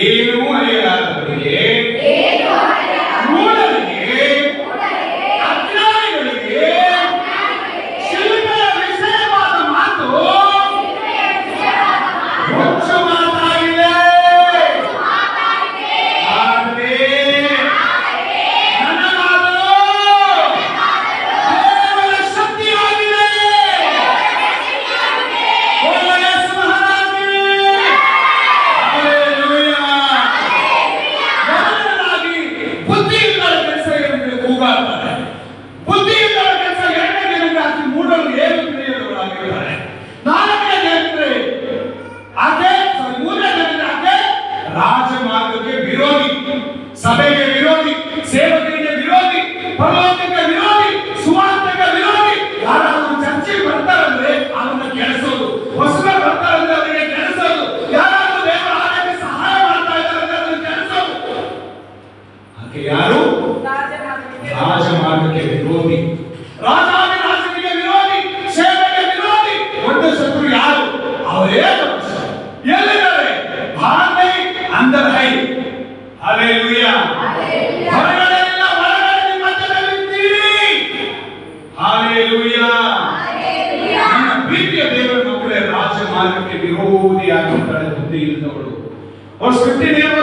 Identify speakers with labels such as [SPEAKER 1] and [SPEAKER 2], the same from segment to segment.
[SPEAKER 1] Ele और एक ಎಲ್ಲಿದ್ದಾರೆ? ಭಾರತೈ ಅಂದರ್ ಹೈ ಹalleluya ಹೊರಗಡೆ ಇಲ್ಲ ಹೊರಗಡೆ ನಿಮ್ಮ ಮಧ್ಯದಲ್ಲಿ ಇದ್ದೀರಿ. ಹalleluya ನನ್ನ ಪ್ರೀತಿಯ ದೇವರ ರಾಜಮಾರ್ಗಕ್ಕೆ ವಿರೋಧಿಯಾಗಿ ತಡೆದುದ್ದೇ ಇಲ್ಲದವರು ಅವರು ಸ್ಕ್ರಿಪ್ಟಿನೇವ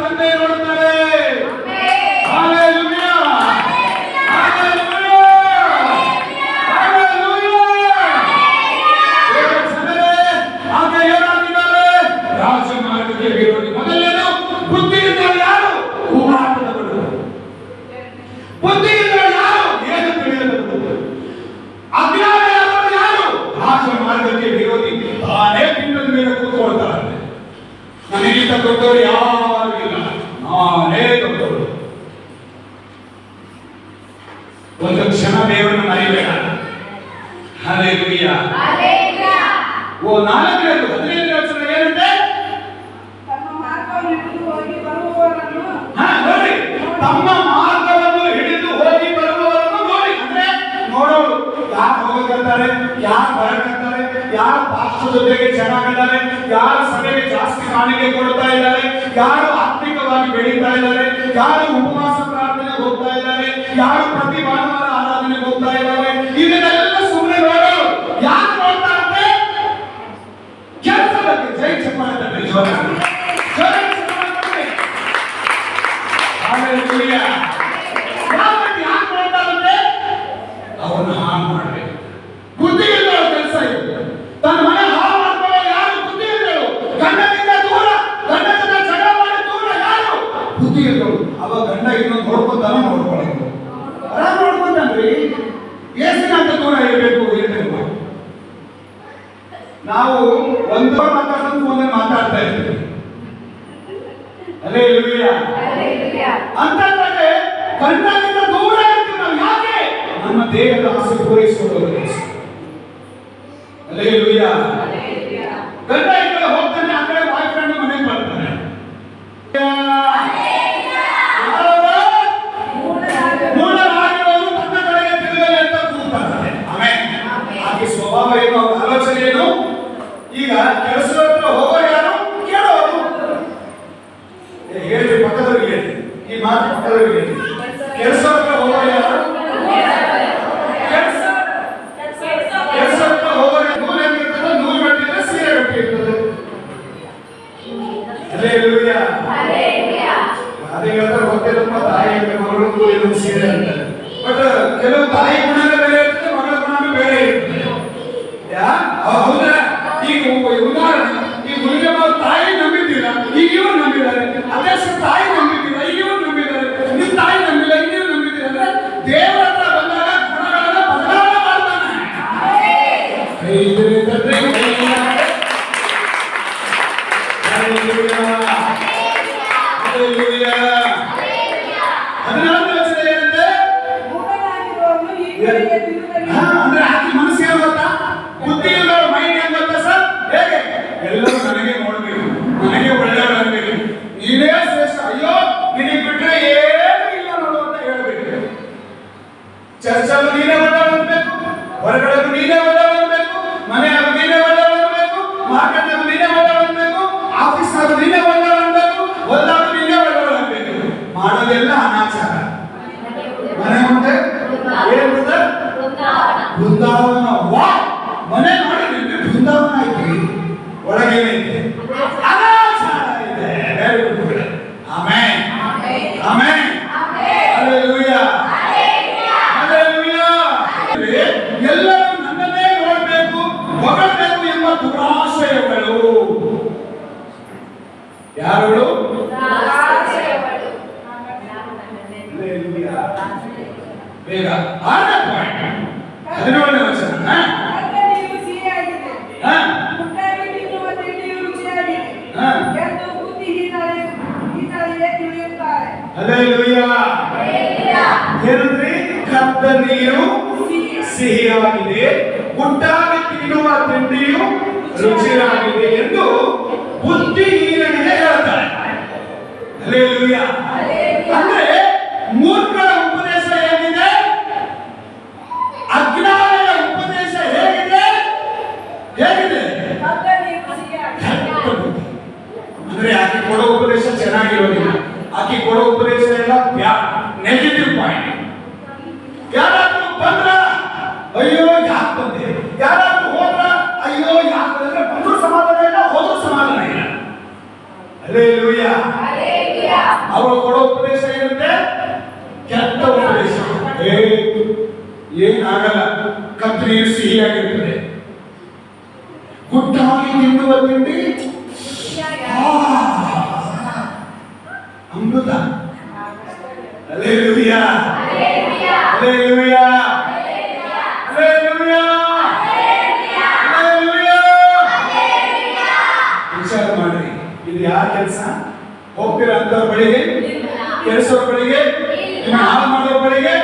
[SPEAKER 1] ತಂದೆ ನೋಡುತ್ತಾರೆ. ಕ್ಷಣ ದೇವರನ್ನು ಮರಿಬೇಡ ಹಾಲೆಲೂಯಾ ಓ ನಾಲ್ಕನೇ ಹದಿನೈದು ವಚನ ಏನಂತೆ? ನೋಡಿ. ತಮ್ಮ ಮಾರ್ಗವನ್ನು ಹಿಡಿದು ಹೋಗಿ ಬರುವವರನ್ನು ನೋಡಿ. ಅಂದ್ರೆ ನೋಡೋರು ಯಾರು ಹೋಗಕತ್ತಾರೆ ಯಾರು ಬರಕತ್ತಾರೆ ಯಾರು ಪಾಸ್ಟರ್ ಜೊತೆಗೆ ಚೆನ್ನಾಗಿದ್ದಾರೆ ಯಾರು ಸಭೆಗೆ ಜಾಸ್ತಿ ಕಾಣಿಕೆ ಕೊಡ್ತಾ ಇದ್ದಾರೆ ಯಾರು ಆತ್ಮಿಕವಾಗಿ ಬೆಳೀತಾ ಇದ್ದಾರೆ ಯಾರು ಉಪವಾಸ ಪ್ರಾರ್ಥನೆ ಹೋಗ್ತಾ ಇದ್ದಾರೆ ಯಾರು Gracias. ದೇಹದ ಆಸೆ ಪೂರೈಸುವುದು ಹಲ್ಲೆಲೂಯಾ ಹಲ್ಲೆಲೂಯಾ ಅದೇ ಹೇಳ್ತಾರೆ ಗೊತ್ತಿರಪ್ಪ ತಾಯಿ ಅಂತ ಮಗಳು ಇರು ಸೀರೆ ಬಟ್ ಕೆಲವು ತಾಯಿ Hallelujah. Obrigado. ಕುಡಿತಕ್ಕ ನೀರು ಸಿಹಿಯಾಗಿದೆ. ಊಟಾಗ ತಿನ್ನುವ ತಿಂಡಿಯು ರುಚಿಯಾಗಿದೆ ಎಂದು ಬುದ್ಧಿಹೀನನಿಗೆ ಹೇಳ್ತಾರೆ. ಅಂದ್ರೆ ಮೂರ್ಖರ ಉಪದೇಶ ಹೇಗಿದೆ? ಅಜ್ಞಾನದ ಉಪದೇಶ ಹೇಗಿದೆ? ಹೇಗಿದೆ? ಅಂದ್ರೆ ಆಕೆ ಕೊಡೋ ಉಪದೇಶ ಚೆನ್ನಾಗಿರೋದಿಲ್ಲ. ಆಕೆ ಕೊಡೋ ಉಪದೇಶ ಎಲ್ಲ ಯಾರಾದ್ರೂ ಬಂದ್ರ ಅಯ್ಯೋ ಯಾಕೆ ಬಂದೆ? ಯಾರಾದ್ರೂ ಹೋದ್ರ ಅಯ್ಯೋ ಯಾಕೆ ಬಂದ್ರೆ ಬಂದ್ರು ಸಮಾಧಾನ ಇಲ್ಲ ಹೋದ್ರು ಸಮಾಧಾನ ಇಲ್ಲ. ಅಲ್ಲೇ ಲೂಯ್ಯ ಅವರು ಕೊಡೋ ಉಪದೇಶ ಏನಂತೆ? ಕೆಟ್ಟ ಉಪದೇಶ. ಏನಾಗಲ್ಲ. ಕತ್ರಿ ಸಿಹಿಯಾಗಿರ್ತದೆ. ಗುಟ್ಟಾಗಿ ತಿನ್ನುವ ತಿಂಡಿ? ಅಮೃತ. ಅಲ್ಲೇ ಲೂಯ್ಯ ವಿಚಾರ ಮಾಡ್ರಿ ಇದು ಯಾರ ಕೆಲಸ? ಹೋಗ್ತಿರೋ ಅಂತವ್ರ ಬಳಿಗೆ? ಕೆಲಸವ್ರ ಬಳಿಗೆ? ಹಾಳು ಮಾಡೋ ಬಳಿಗೆ?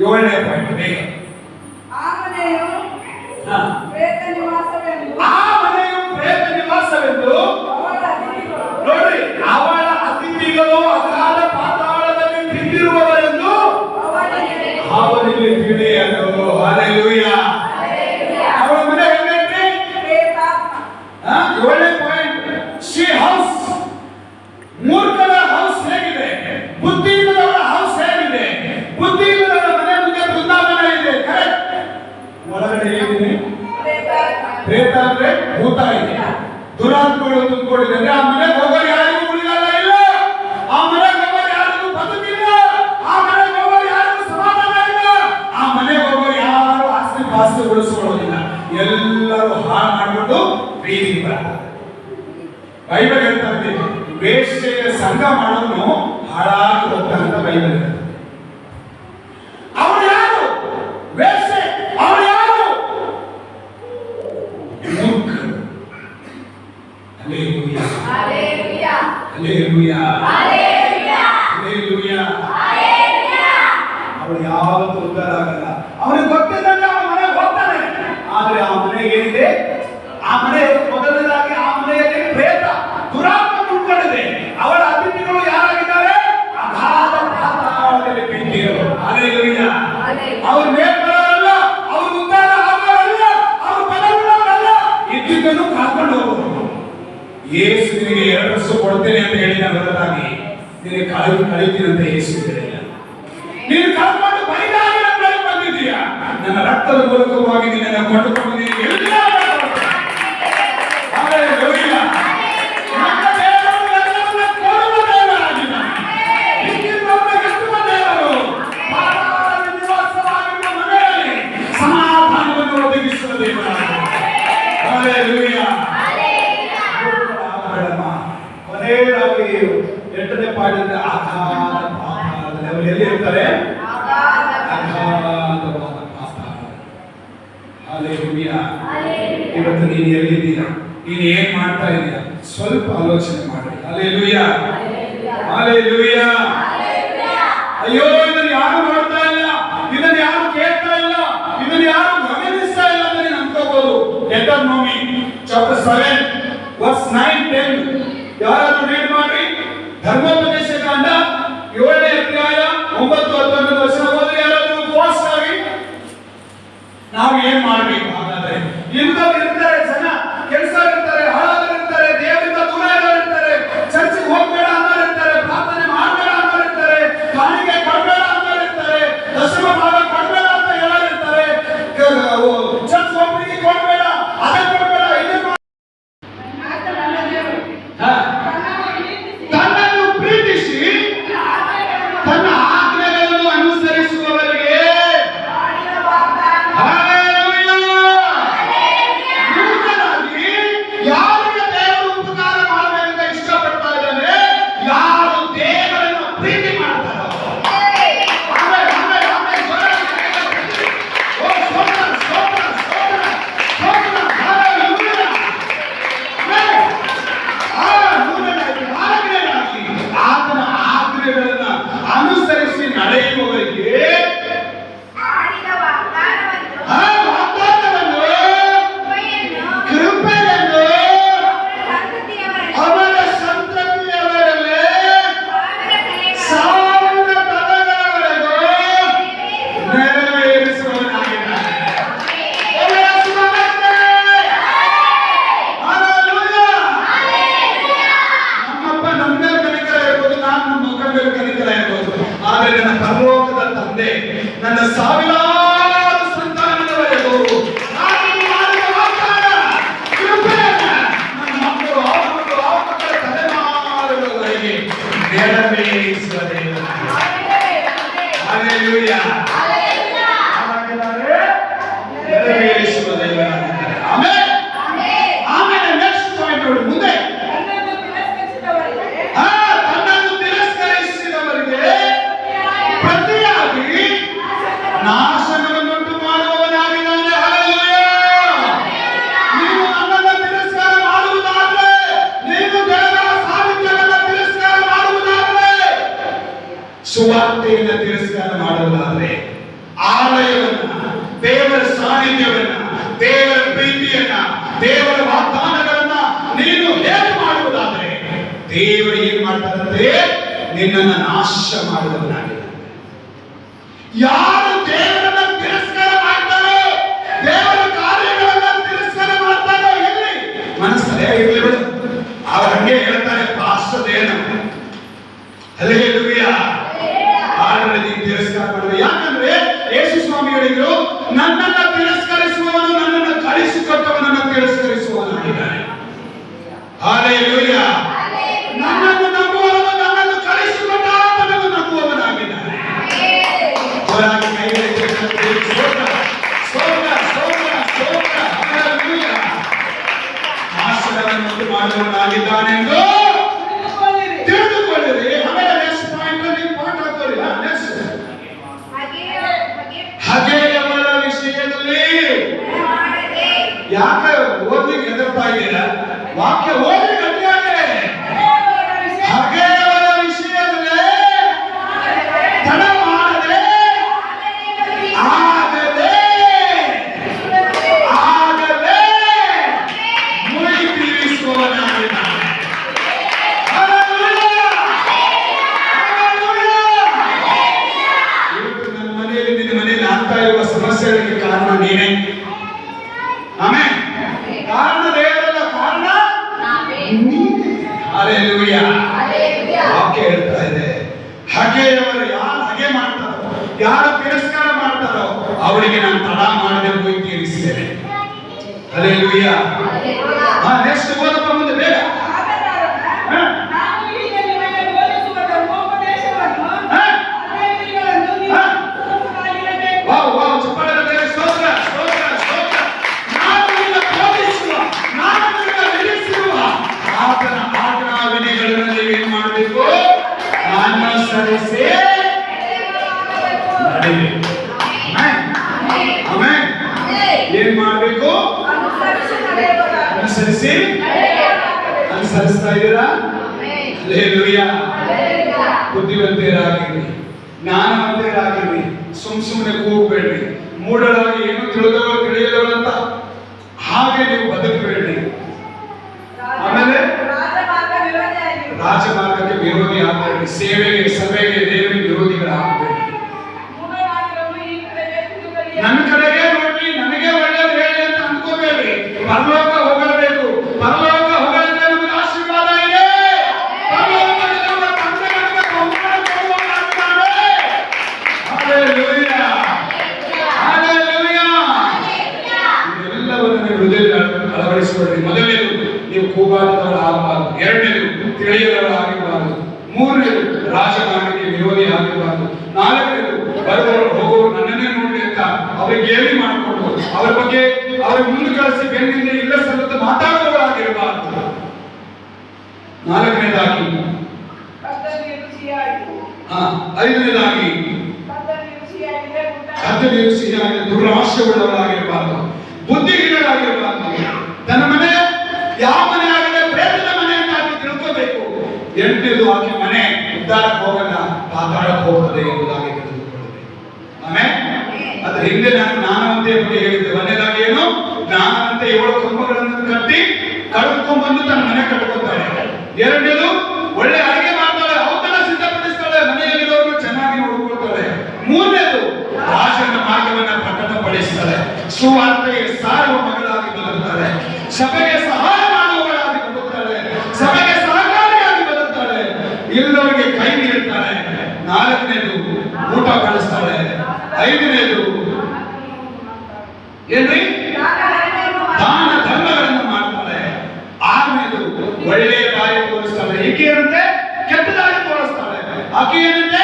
[SPEAKER 1] ಏಳನೇ ಪಾಯಿಂಟ್ ಬೇಗ ಭೂತ ಇದೆ ದುರಾತ್ಮಗಳು ತುಂಬಿಕೊಂಡಿದೆ ಅಂದ್ರೆ ಆ ಮನೆ ಹೋಗೋರು ಯಾರಿಗೂ ಉಳಿದಲ್ಲ ಇಲ್ಲ? ಆ ಮನೆ ಹೋಗೋರು ಯಾರಿಗೂ ಆ ಮನೆ ಸಮಾಧಾನ ಇಲ್ಲ? ಆ ಮನೆ ಹೋಗೋರು ಯಾರು ಆಸ್ತಿ ಪಾಸ್ತಿ ಉಳಿಸ್ಕೊಳ್ಳೋದಿಲ್ಲ. ಎಲ್ಲರೂ ಹಾ ಮಾಡಿಬಿಟ್ಟು ಬೀದಿ ಬರ್ತಾರೆ ಬೈಬಲ್ ಹೇಳ್ತಾ ಇದ್ದೀನಿ ವೇಷ್ಯ ಸಂಘ ಮಾಡೋನು ಹಾಳಾಗಿ ಅಂತ ಬೈಬಲ್ அவன் யாரும் தொந்தராக அவனுக்கு ಯಶಸ್ಸು ಕೊಡ್ತೇನೆ ಅಂತ ಹೇಳಿದ ಅದರಲ್ಲಾಗಿ ನಿನಗೆ ಕಲಿಯುತ್ತೀನಂತ ಯೇಸು ಹೇಳಿದ ಸ್ವಲ್ಪ ಆಲೋಚನೆ ಮಾಡಿ. ಅಲ್ಲೇ ಲೂಯ ಅಲೆ ಲೂಯ ಅಯ್ಯೋ ಇದನ್ನು ಯಾರು ಮಾಡ್ತಾ ಇಲ್ಲ? ಇದನ್ನು ಯಾರು ಕೇಳ್ತಾ ಇಲ್ಲ? ಇದನ್ನು ಯಾರು ಗಮನಿಸ್ತಾ ಇಲ್ಲ ಅಂತ ನೀನು ಅನ್ಕೋಬಹುದು ನೋಮಿ chapter seven verse nine ten ಯಾರಾದ್ರೂ ರೀಡ್ ಮಾಡಿ ಧರ್ಮ ನನ್ನ ಸಾವಿರಾರು ಸುವಾರ್ತೆಯನ್ನು ತಿರಸ್ಕಾರ ಮಾಡಲಾದ್ರೆ ಆಲಯವನ್ನ, ದೇವರ ಸಾನ್ನಿಧ್ಯವನ್ನ, ದೇವರ ಪ್ರೀತಿಯನ್ನ, ದೇವರ ವಾಗ್ದಾನಗಳನ್ನ ನೀನು ಹೇಗೆ ಮಾಡುವುದಾದ್ರೆ ದೇವರು ಏನ್ ಮಾಡ್ತಾರಂದ್ರೆ ನಿನ್ನನ್ನು ನಾಶ Rock and roll. ಯಾರು ತಿರಸ್ಕಾರ ಮಾಡ್ತಾರೋ ಅವರಿಗೆ ನಾನು ತಡ ಮಾಡದೆ ಹೋಗಿ ತೀರಿಸ್ತೇನೆ. ಅಲೆಲುಯ್ಯ ಅನುಸರಿಸ್ತಾ ಇದ್ದೀರಾ? Hallelujah. ಬುದ್ಧಿವಂತರಾಗಿರ್ರಿ ಜ್ಞಾನವಂತರಾಗಿರ್ರಿ ಸುಮ್ ಸುಮ್ಮನೆ ಕೂಗಬೇಡ್ರಿ. ಮೂಢರಾಗಿ ಏನು ತಿಳಿದವರು ತಿಳಿಯದವರು ಅಂತ ಹಾಗೆ ನೀವು ಬದುಕಬೇಡ್ರಿ. ಆಮೇಲೆ? ರಾಜಮಾರ್ಗಕ್ಕೆ ವಿರೋಧಿ ಆಗಬೇಡ್ರಿ. ಸೇವೆಗೆ ಸಭೆಗೆ ದೇವರಿಗೆ ಅಳವಡಿಸಿಕೊಳ್ಳಿ ಮೊದಲನೇದು ನೀವು ಕೂಗಾಟದವರಾಗಬಾರದು ಎರಡನೇದು ತಿಳಿಯದವರ ಆಗಿರಬಾರದು ಮೂರನೇದು ರಾಜಕಾರಣಕ್ಕೆ ವಿರೋಧಿ ಆಗಿರಬಾರದು ನಾಲ್ಕನೇದು ಬರುವವರು ಹೋಗುವವರು ನನ್ನನ್ನೇ ನೋಡಿ ಅಂತ ಅವರಿಗೆ ಗೇಲಿ ಮಾಡಿಕೊಂಡು ಅವರ ಬಗ್ಗೆ ಅವರ ಮುಂದೆ ಕಳಿಸಿ ಬೆನ್ನಿಂದ ಇಲ್ಲ ಸಲ್ಲದ ಮಾತಾಡುವವರಾಗಿರಬಾರದು. ನಾಲ್ಕನೇದಾಗಿ ಎಂಟನೇದು ಆಕೆ ಮನೆ ಉದ್ದಾರಕ್ಕೆ ಹೋಗಲ್ಲ ಪಾತಾಳಕ್ಕೆ ಹೋಗ್ತದೆ ಎಂಬುದಾಗಿ ತಿಳಿದುಕೊಳ್ಳಬೇಕು ಆಮೇಲೆ ಅದ್ರ ಹಿಂದೆ ನಾನು ಜ್ಞಾನವಂತೆ ಬಗ್ಗೆ ಹೇಳಿದ್ದೆ. ಒಂದನೇದಾಗಿ ಏನು? ಜ್ಞಾನವಂತೆ ಏಳು ಕಂಬಗಳನ್ನು ಕಟ್ಟಿ ಕಳೆದುಕೊಂಡ್ಬಂದು ತನ್ನ ಮನೆ ಕಟ್ಕೊತಾಳೆ ಎರಡನೇದು, ಒಳ್ಳೆ ಅಡುಗೆ ಮಾಡ್ತಾಳೆ ಔತಣ ಸಿದ್ಧಪಡಿಸ್ತಾಳೆ ಮನೆಯಲ್ಲಿರೋರು ಚೆನ್ನಾಗಿ ನೋಡ್ಕೊಳ್ತಾಳೆ. ಮೂರನೇದು, ರಾಜನ ಮಾರ್ಗವನ್ನ ಪ್ರಕಟಪಡಿಸ್ತಾಳೆ ಸುವಾರ್ತೆಗೆ ಸಾರುವ ಮಗಳಾಗಿ ಬದುಕ್ತಾಳೆ. ಸಭೆಗೆ ಐದನೇದು. ಏನ್ರಿ? ದಾನ ಧರ್ಮಗಳನ್ನು ಮಾಡ್ತಾರೆ. ಆರನೇದು, ಒಳ್ಳೆಯ ದಾರಿ ತೋರಿಸ್ತಾರೆ. ಈಕೆ ಏನಂತೆ? ಕೆಟ್ಟ ದಾರಿ ತೋರಿಸ್ತಾರೆ ಆಕೆ ಏನಂತೆ?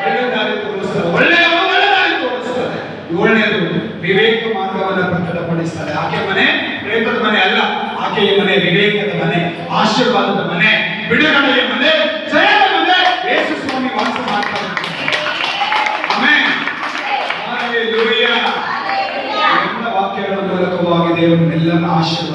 [SPEAKER 1] ಒಳ್ಳೆ ದಾರಿ ತೋರಿಸ್ತಾರೆ ಒಳ್ಳೆಯ ಒಳ್ಳೆ ದಾರಿ ತೋರಿಸ್ತಾರೆ ಏಳನೇದು, ವಿವೇಕ ಮಾರ್ಗವನ್ನು ಪ್ರಕಟಪಡಿಸ್ತಾಳೆ. ಆಕೆ ಮನೆ ಪ್ರೇತದ ಮನೆ ಅಲ್ಲ. ಆಕೆಯ ಮನೆ ವಿವೇಕದ ಮನೆ, ಆಶೀರ್ವಾದದ ಮನೆ, ಬಿಡುಗಡೆಯ ആയുർദയവും എല്ലാം ആശീർവദിക്കും